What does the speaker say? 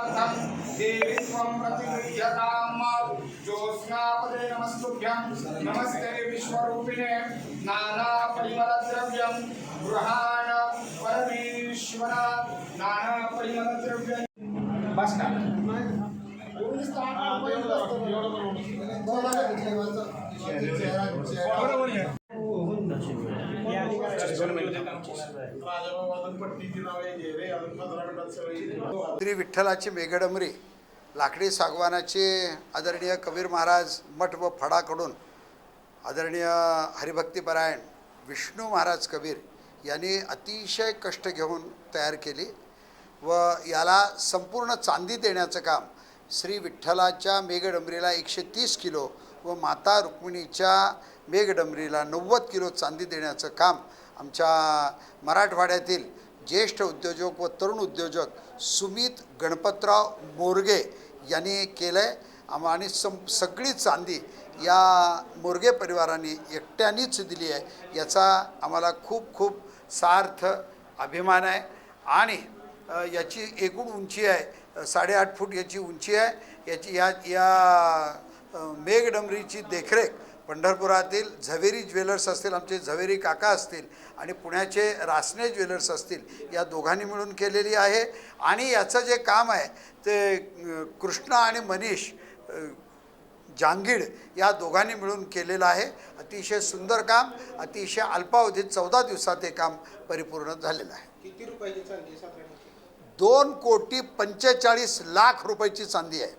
देवी त्वं प्रतिगृह्यताम् ज्योत्स्नापदे नमस्तुभ्यं। नमस्ते विश्वरूपिणे नानापरिमलद्रव्यं। गृहाण परमेश्वर नानापरिमलद्रव्यं। बस का श्री विठ्ठलाची मेघडमरी लाकडी सागवानाचे आदरणीय कबीर महाराज मठ व फडाकडून आदरणीय हरिभक्तीपरायण विष्णू महाराज कबीर यांनी अतिशय कष्ट घेऊन तयार केली व याला संपूर्ण चांदी देण्याचं काम श्री विठ्ठलाच्या मेघडंबरीला एकशे तीस किलो व माता रुक्मिणीच्या मेघडंबरीला नव्वद किलो चांदी देण्याचं काम आमच्या मराठवाड्यातील ज्येष्ठ उद्योजक व तरुण उद्योजक सुमित गणपतराव मोरगे यांनी केलं आहे आणि सं सगळी चांदी या मोरगे परिवाराने एकट्यानेच दिली आहे. याचा आम्हाला खूप खूप सार्थ अभिमान आहे. आणि याची एकूण उंची आहे साडेआठ फूट याची उंची आहे. याची या या मेघडमरीची मेघडंबरीची देखरेख पंढरपुरातील झवेरी ज्वेलर्स असतील आमचे झवेरी काका असतील आणि पुण्याचे रासने ज्वेलर्स असतील या दोघांनी मिळून केलेली आहे. आणि याचं जे काम आहे ते कृष्णा आणि मनीष जांगीड या दोघांनी मिळून केलेलं आहे. अतिशय सुंदर काम अतिशय अल्पावधीत चौदा दिवसात हे काम परिपूर्ण झालेलं आहे. किती रुपयाची चांदी दोन कोटी पंचेचाळीस लाख रुपयाची चांदी आहे.